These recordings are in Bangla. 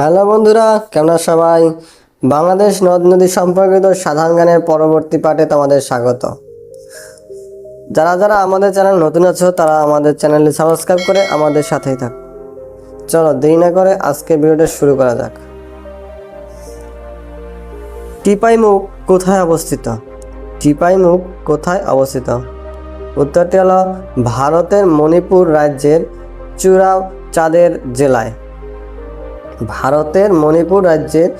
হ্যালো বন্ধুরা, কেমন সবাই? বাংলাদেশ নদ নদী সম্পর্কিত সাধারণ গানের পরবর্তী পাঠে তোমাদের স্বাগত। যারা যারা আমাদের চ্যানেল নতুন আছো, তারা আমাদের চ্যানেলটি সাবস্ক্রাইব করে আমাদের সাথেই থাক। চলো দেরি না করে আজকে ভিডিওটা শুরু করা যাক। টিপাইমুখ কোথায় অবস্থিত? টিপাইমুখ কোথায় অবস্থিত? উত্তরটি হলো ভারতের মণিপুর রাজ্যের চূড়া চাঁদের জেলায়। ভারতের মণিপুর রাজ্যের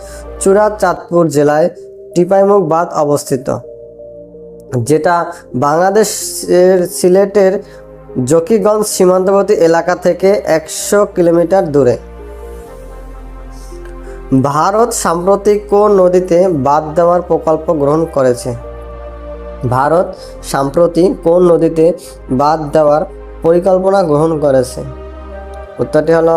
চূড়াচাঁদপুর জেলায় টিপাইমুখ বাঁধ অবস্থিত, যেটা বাংলাদেশের সিলেটের জকিগঞ্জ সীমান্তবর্তী এলাকা থেকে একশো কিলোমিটার দূরে। ভারত সাম্প্রতিক কোন নদীতে বাঁধ দেওয়ার প্রকল্প গ্রহণ করেছে? ভারত সাম্প্রতি কোন নদীতে বাঁধ দেওয়ার পরিকল্পনা গ্রহণ করেছে? উত্তরটি হলো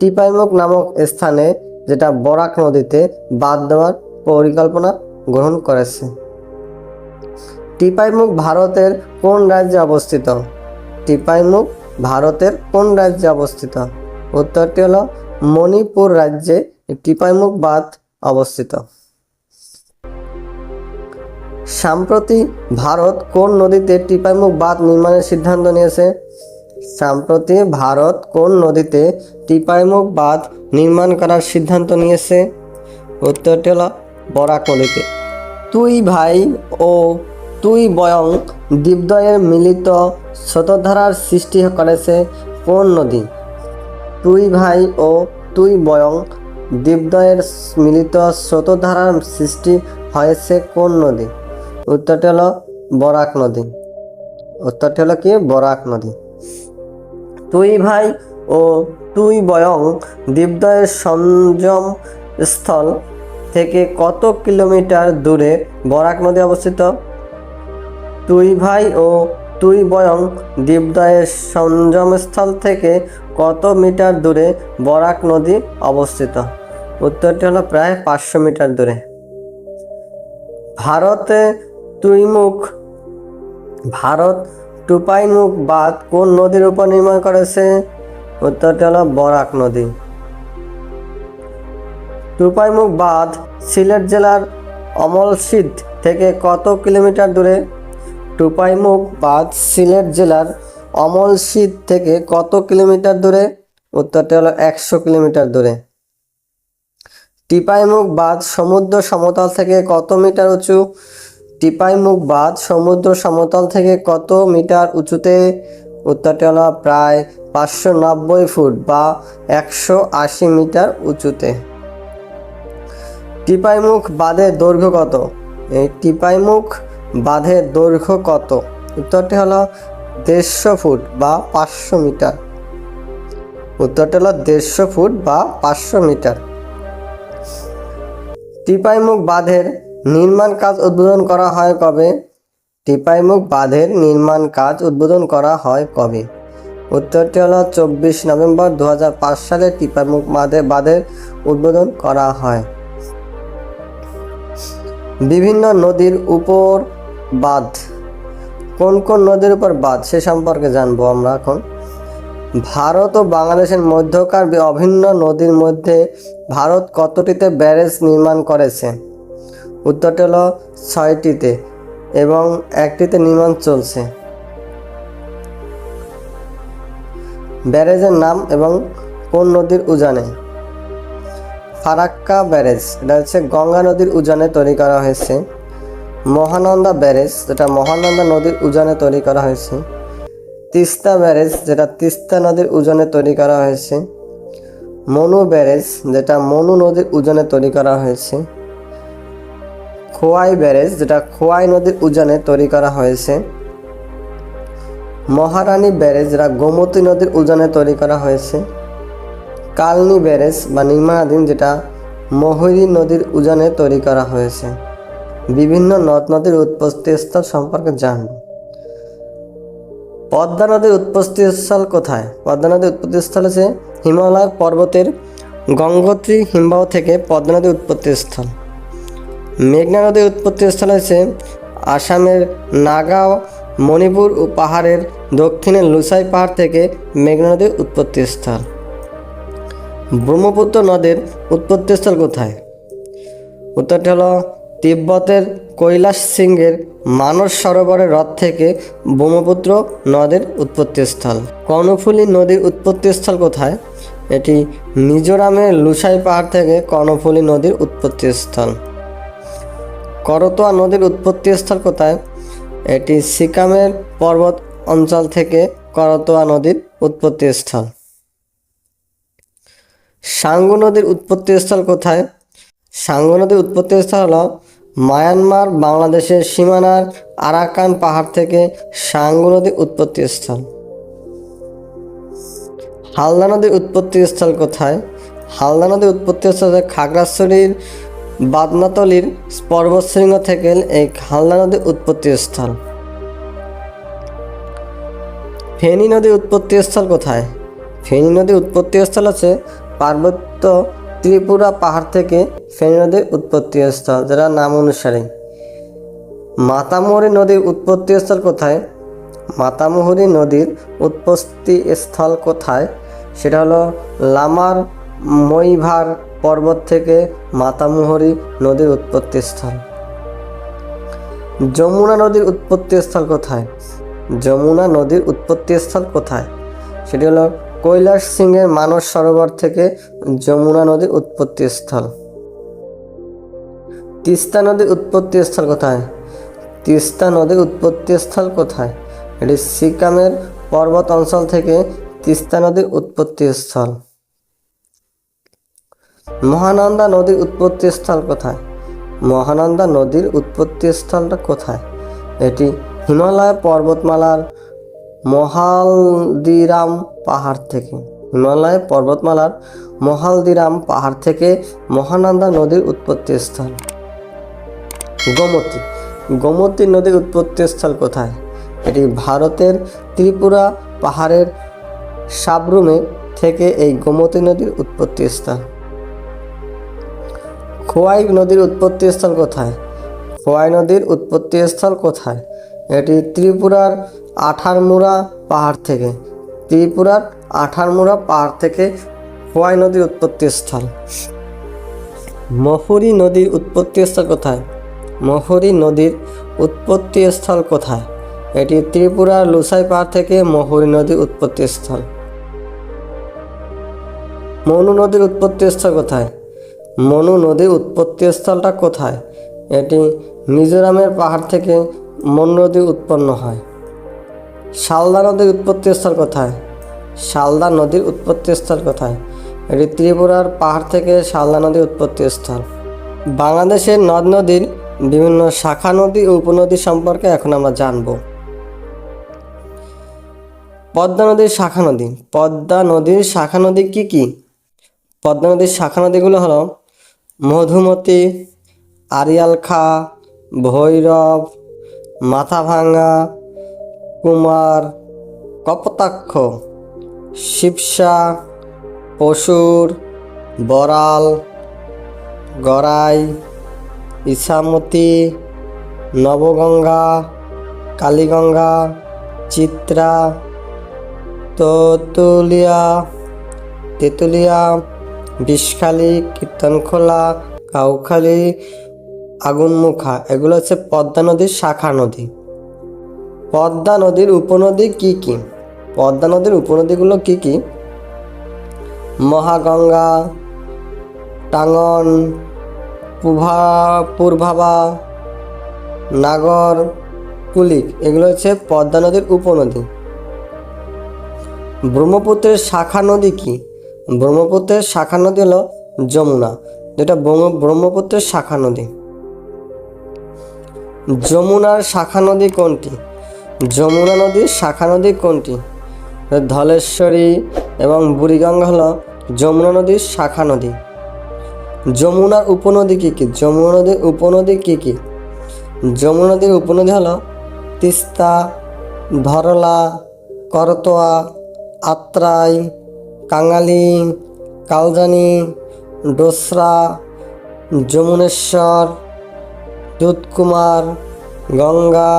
টিপাইমুখ নামক স্থানে, যেটা বরাক নদীতে বাঁধ দেওয়ার পরিকল্পনা গ্রহণ করেছে। টিপাইমুখ ভারতের কোন রাজ্যে অবস্থিত? টিপাইমুখ ভারতের কোন রাজ্যে অবস্থিত? উত্তরটি হলো মণিপুর রাজ্যে টিপাইমুখ বাঁধ অবস্থিত। সাম্প্রতি ভারত কোন নদীতে টিপাইমুখ বাঁধ নির্মাণের সিদ্ধান্ত নিয়েছে? সম্প্রতি ভারত কোন নদীতে টিপাইমুখ বাঁধ নির্মাণ করার সিদ্ধান্ত নিয়েছে? উত্তরটি হলো বরাক নদীতে। তুই ভাই ও তুই বয়ং দ্বীপদ্বয়ের মিলিত স্রোতধারার সৃষ্টি করেছে কোন নদী? তুই ভাই ও তুই বয়ং দ্বীপদ্বয়ের মিলিত স্রোতধারার সৃষ্টি হয়েছে কোন নদী? উত্তরটি হলো বরাক নদী। উত্তরটি হলো কি? বরাক নদী। তুই ভাই ও তুই বয়ং দ্বীপদ্বয়ের সংযম স্থল থেকে কত কিলোমিটার দূরে বরাক নদী অবস্থিত? তুই ভাই ও তুই বয়ং দ্বীপদ্বয়ের সংযমস্থল থেকে কত মিটার দূরে বরাক নদী অবস্থিত? উত্তরটি হলো প্রায় পাঁচশো মিটার দূরে। ভারতে তুইমুখ ভারত টুপাইমুখ বাঁধ কোন নদীর উপর নির্মাণ করেছে? উত্তরটি হলো বরাক নদী। টুপাইমুখ বাঁধ সিলেট জেলার অমলসিদ থেকে কত কিলোমিটার দূরে? টুপাইমুখ বাঁধ সিলেট জেলার অমলসিদ থেকে কত কিলোমিটার দূরে? উত্তরটি হলো একশো কিলোমিটার দূরে। টিপাইমুখ বাঁধ সমুদ্র সমতল থেকে কত মিটার উঁচু? টিপাইমুখ বাঁধ সমুদ্র সমতল থেকে কত মিটার উঁচুতে? উত্তরটি হলো প্রায় পাঁচশো নব্বই ফুট বা একশো আশি মিটার উঁচুতে। টিপাইমুখ বাঁধের দৈর্ঘ্য কত? এই টিপাইমুখ বাঁধের দৈর্ঘ্য কত? উত্তরটি হলো দেড়শো ফুট বা পাঁচশো মিটার। উত্তরটি হলো দেড়শো ফুট বা পাঁচশো মিটার। টিপাইমুখ বাঁধের নির্মাণ কাজ উদ্বোধন করা হয় কবে? টিপাইমুখ বাঁধের নির্মাণ কাজ উদ্বোধন করা হয় কবে? উত্তরটি হলো চব্বিশ নভেম্বর দু হাজার পাঁচ সালে টিপাইমুখ বাঁধে বাঁধের উদ্বোধন করা হয়। বিভিন্ন নদীর উপর বাঁধ। কোন কোন নদীর উপর বাঁধ, সে সম্পর্কে জানব আমরা এখন। ভারত ও বাংলাদেশের মধ্যকার অভিন্ন নদীর মধ্যে ভারত কতটিতে ব্যারেজ নির্মাণ করেছে? উত্তরটি হলো ছয়টিতে এবং একটিতে নির্মাণ চলছে। ব্যারেজের নাম এবং কোন নদীর উজানে? ফারাক্কা ব্যারেজ, এটা হচ্ছে গঙ্গা নদীর উজানে তৈরি করা হয়েছে। মহানন্দা ব্যারেজ, যেটা মহানন্দা নদীর উজানে তৈরি করা হয়েছে। তিস্তা ব্যারেজ, যেটা তিস্তা নদীর উজানে তৈরি করা হয়েছে। মনু ব্যারেজ, যেটা মনু নদীর উজানে তৈরি করা হয়েছে। খোয়াই ব্যারেজ, যেটা খোয়াই নদীর উজানে তৈরি করা হয়েছে। মহারানী ব্যারেজ, যেটা গোমতী নদীর উজানে তৈরি করা হয়েছে। কালনি ব্যারেজ বা নির্মাণাধীন যেটা মহুরী নদীর উজানে তৈরি করা হয়েছে। বিভিন্ন নদ নদীর উৎপত্তি স্থল সম্পর্কে জানব পদ্মা নদীর উৎপত্তি স্থল কোথায়? পদ্মা নদীর উৎপত্তি স্থল হচ্ছে হিমালয় পর্বতের গঙ্গোত্রী হিমবাহ থেকে পদ্মা নদীর উৎপত্তি স্থল। মেঘনা নদীর উৎপত্তি স্থল হচ্ছে আসামের নাগাঁও, মণিপুর ও পাহাড়ের দক্ষিণে লুসাই পাহাড় থেকে মেঘনা নদীর উৎপত্তি স্থল। ব্রহ্মপুত্র নদের উৎপত্তিস্থল কোথায়? উত্তরটি হলো তিব্বতের কৈলাস সিংহের মানস সরোবরের হ্রদ থেকে ব্রহ্মপুত্র নদের উৎপত্তিস্থল কর্ণফুলী নদীর উৎপত্তিস্থল কোথায়? এটি মিজোরামের লুসাই পাহাড় থেকে কর্ণফুলী নদীর উৎপত্তিস্থল করতোয়া নদীর উৎপত্তিস্থল কোথায়? এটি সিকামের পর্বত অঞ্চল থেকে করতোয়া নদীর উৎপত্তিস্থল সাঙ্গু নদীর উৎপত্তিস্থল কোথায়? সাঙ্গু নদীর উৎপত্তিস্থল হল মায়ানমার বাংলাদেশের সীমানার আরাকান পাহাড় থেকে সাঙ্গু নদীর উৎপত্তিস্থল হালদা নদীর উৎপত্তিস্থল কোথায়? হালদা নদীর উৎপত্তিস্থল খাগড়াছড়ির বাদনাতলির পর্বতশৃঙ্গ থেকে এই হালদা নদীর উৎপত্তিস্থল ফেনী নদীর উৎপত্তিস্থল কোথায়? ফেনী নদীর উৎপত্তিস্থল আছে পার্বত্য ত্রিপুরা পাহাড় থেকে ফেনী নদীর উৎপত্তি স্থল যারা নাম অনুসারে। মাতামুহুরী নদীর উৎপত্তি স্থল কোথায়? মাতামুহুরী নদীর উৎপত্তি স্থল কোথায়? সেটা হলো লামার মৈভার পর্বত থেকে মাতামুহুরী নদীর উৎপত্তি উৎপত্তিস্থল। যমুনা নদীর উৎপত্তি উৎপত্তিস্থল কোথায়? যমুনা নদীর উৎপত্তি উৎপত্তিস্থল কোথায়? সেটি হলো কৈলাস সিংহের মানস সরোবর থেকে যমুনা নদীর উৎপত্তি উৎপত্তিস্থল। তিস্তা নদীর উৎপত্তিস্থল কোথায়? তিস্তা নদীর উৎপত্তি উৎপত্তিস্থল কোথায়? এটি সিকামের পর্বত অঞ্চল থেকে তিস্তা নদীর উৎপত্তিস্থল। মহানন্দা নদীর উৎপত্তি স্থল কোথায়? মহানন্দা নদীর উৎপত্তি স্থলটা কোথায়? এটি হিমালয় পর্বতমালার মহালদিরাম পাহাড় থেকে। হিমালয় পর্বতমালার মহালদিরাম পাহাড় থেকে মহানন্দা নদীর উৎপত্তি স্থল। গোমতী। গোমতী নদীর উৎপত্তি স্থল কোথায়? এটি ভারতের ত্রিপুরা পাহাড়ের সাবরুমে থেকে এই গোমতী নদীর উৎপত্তিস্থল খোয়াই নদীর উৎপত্তিস্থল কোথায়? খোয়াই নদীর উৎপত্তিস্থল কোথায়? এটি ত্রিপুরার আঠারমুড়া পাহাড় থেকে। ত্রিপুরার আঠারমুড়া পাহাড় থেকে খোয়াই নদীর উৎপত্তিস্থল মহুরী নদীর উৎপত্তিস্থল কোথায়? মহুরী নদীর উৎপত্তিস্থল কোথায়? এটি ত্রিপুরার লুসাই পাহাড় থেকে মহুরী নদীর উৎপত্তিস্থল মনু নদীর উৎপত্তিস্থল কোথায়? মনু নদীর উৎপত্তিস্থলটা কোথায়? এটি মিজোরামের পাহাড় থেকে মনু নদী উৎপন্ন হয়। শালদা নদীর উৎপত্তিস্থল কোথায়? শালদা নদীর উৎপত্তিস্থল কোথায়? এটি ত্রিপুরার পাহাড় থেকে শালদা নদীর উৎপত্তিস্থল। বাংলাদেশের নদ নদীর বিভিন্ন শাখা নদী ও উপনদী সম্পর্কে এখন আমরা জানব। পদ্মা নদীর শাখা নদী। পদ্মা নদীর শাখা নদী কি কি? পদ্মা নদীর শাখা নদীগুলো হলো মধুমতি আরিয়ালখা ভৈরব মাথাভাঙ্গা কুমার, কপতাক্ষ, শিবসা, পশুর বরাল গড়াই ইসামতি নবগঙ্গা, কালীগঙ্গা, চিত্রা, তেঁতুলিয়া তেঁতুলিয়া বিষখালী, কীর্তনখোলা, কাউখালী, আগুনমুখা, এগুলো হচ্ছে পদ্মা নদীর শাখা নদী। পদ্মা নদীর উপনদী কি কি? পদ্মা নদীর উপনদীগুলো কি কি? মহাগঙ্গা, টাঙ্গন, পুভা, পূর্ভাবা, নাগর, কুলিক, এগুলো হচ্ছে পদ্মা নদীর উপনদী। ব্রহ্মপুত্রের শাখা নদী কি? ব্রহ্মপুত্রের শাখা নদী হলো যমুনা, যেটা ব্রহ্মপুত্রের শাখা নদী। যমুনার শাখা নদী কোনটি? যমুনা নদীর শাখা নদী কোনটি? ধলেশ্বরী এবং বুড়িগঙ্গা হলো যমুনা নদীর শাখা নদী। যমুনার উপনদী কী কী? যমুনা নদীর উপনদী কী কী? যমুনা নদীর উপনদী হলো তিস্তা, ধরলা, করতোয়া, আত্রাই কাঙালি, কালজানি, ডোসরা, যমুনেশ্বর, দুধকুমার, গঙ্গা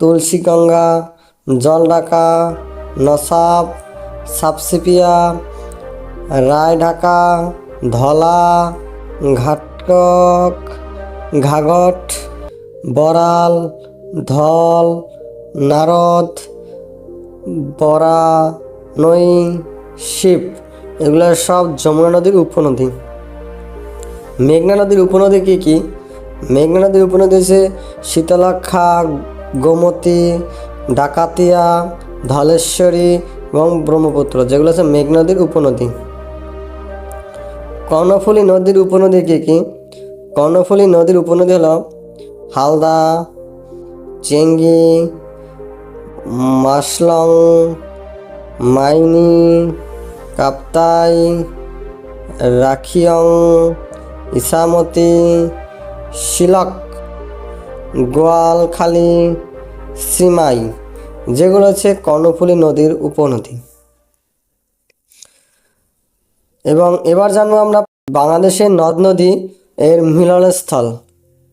তুলসী গঙ্গা জলডাকা নসাব সাবসিপিয়া রায়ঢাকা, ধলা ঘাটকক ঘাঘট বরাল ধল, নারদ বরা নই শিব, এগুলো সব যমুনা নদীর উপনদী। মেঘনা নদীর উপনদী কী কী? মেঘনা নদীর উপনদী হচ্ছে শীতলাক্ষা গোমতী, ডাকাতিয়া, ধলেশ্বরী এবং ব্রহ্মপুত্র, যেগুলো হচ্ছে মেঘনা নদীর উপনদী। কর্ণফুলী নদীর উপনদী কী কী? কর্ণফুলী নদীর উপনদী হল হালদা, চেঙ্গি, মাসলং মাইনি, কাপ্তাই, রাখিয়ং ইসামতি শিলক, গোয়ালখালী, সিমাই, যেগুলো হচ্ছে কর্ণফুলী নদীর উপনদী। এবং এবার জানব আমরা বাংলাদেশের নদ নদী এর মিলনস্থল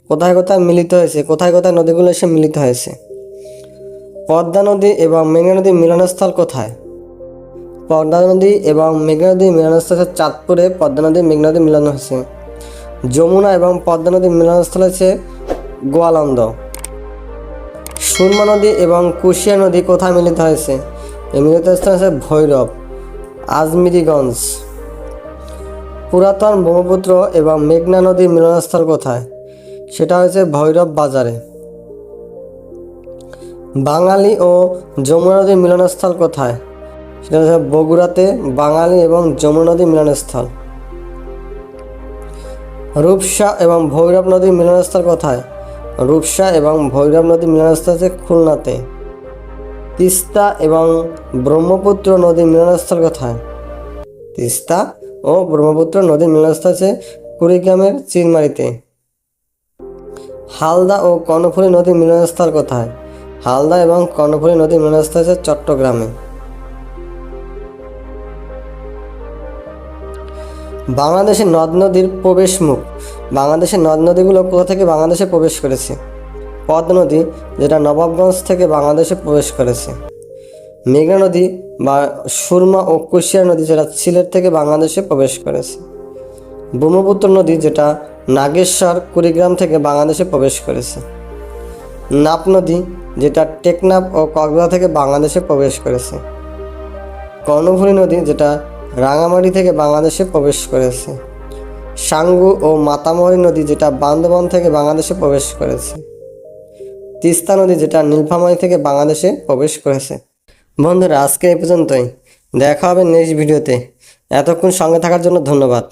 কোথায় কোথায় মিলিত হয়েছে, কোথায় কোথায় নদীগুলো এসে মিলিত হয়েছে? পদ্মা নদী এবং মেঘনা নদীর মিলনস্থল কোথায়? পদ্মা নদী এবং মেঘনা নদীর মিলনস্থল হচ্ছে চাঁদপুরে। পদ্মা নদী, মেঘনা নদী মিলন হয়েছে। যমুনা এবং পদ্মা নদীর মিলনস্থল হচ্ছে গোয়ালন্দ। সুরমা নদী এবং কুশিয়া নদী কোথায় মিলিত হয়েছে? এই মিলিত স্থান হচ্ছে ভৈরব, আজমিরিগঞ্জ। পুরাতন ব্রহ্মপুত্র এবং মেঘনা নদীর মিলনস্থল কোথায়? সেটা হচ্ছে ভৈরব বাজারে। বাঙালি ও যমুনা নদীর মিলনস্থল কোথায়? সেটা হচ্ছে বগুড়াতে বাঙালি এবং যমুনা নদীর মিলনস্থল। রূপসা এবং ভৈরব নদীর মিলনস্থল কোথায়? রূপসা এবং ভৈরব নদীর মিলনস্থল হচ্ছে খুলনাতে। তিস্তা এবং ব্রহ্মপুত্র নদীর মিলনস্থল কোথায়? তিস্তা ও ব্রহ্মপুত্র নদীর মিলনস্থল আছে কুড়িগ্রামের চিলমারিতে হালদা ও কর্ণফুলী নদীর মিলনস্থল কোথায়? হালদা এবং কর্ণফুলী নদীর মিলনস্থল আছে চট্টগ্রামে। বাংলাদেশের নদ নদীর প্রবেশ মুখ বাংলাদেশের নদ নদীগুলো কোথা থেকে বাংলাদেশে প্রবেশ করেছে? পদ্মা নদী, যেটা নবাবগঞ্জ থেকে বাংলাদেশে প্রবেশ করেছে। মেঘনা নদী বা সুরমা ও কুশিয়া নদী, যেটা সিলেট থেকে বাংলাদেশে প্রবেশ করেছে। ব্রহ্মপুত্র নদী, যেটা নাগেশ্বর, কুড়িগ্রাম থেকে বাংলাদেশে প্রবেশ করেছে। নাপ নদী, যেটা টেকনাপ ও কক্সবাজার থেকে বাংলাদেশে প্রবেশ করেছে। কর্ণফুলী নদী, যেটা রাঙামাটি থেকে বাংলাদেশে প্রবেশ করেছে। সাঙ্গু ও মাতামরি নদী যেটা বান্দবন থেকে বাংলাদেশে প্রবেশ করেছে। তিস্তা নদী যেটা নীলফামারি থেকে বাংলাদেশে প্রবেশ করেছে। বন্ধুরা, আজকে এই পর্যন্তই। দেখা হবে নেক্সট ভিডিওতে এতক্ষণ সঙ্গে থাকার জন্য ধন্যবাদ।